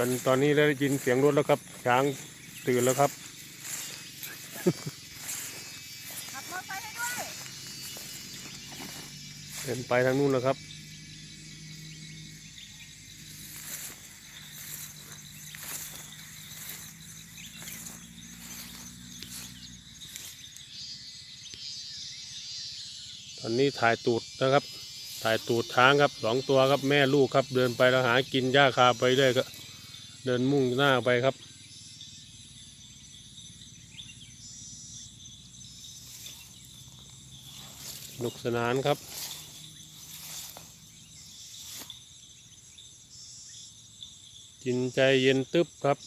ตอนตอนนี้ได้ยินเสียงรถแล้วครับ ช้างตื่นแล้วครับขับรถไปให้ด้วยเดินไปทางนู้นแล้วครับตอนนี้ถ่ายตูดนะครับ ถ่ายตูดช้างครับสองตัวครับแม่ลูกครับ เดินไปแล้วหากินหญ้าคาไปเรื่อยก็ เดินมุ่งหน้าไปครับสนุกสนานครับกินใจเย็นตึ๊บครับ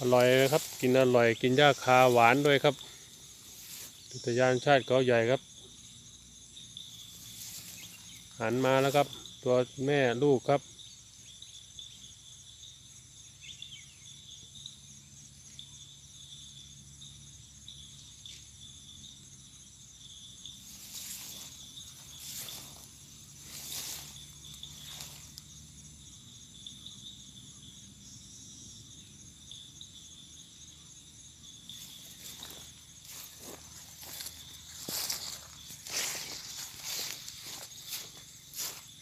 อร่อยนะครับ กินอร่อย กินหญ้าคาหวานด้วยครับอุทยานชาติเขาใหญ่ครับ หันมาแล้วครับ ตัวแม่ลูกครับ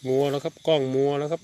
มัวแล้วครับกล้องมัวแล้วครับ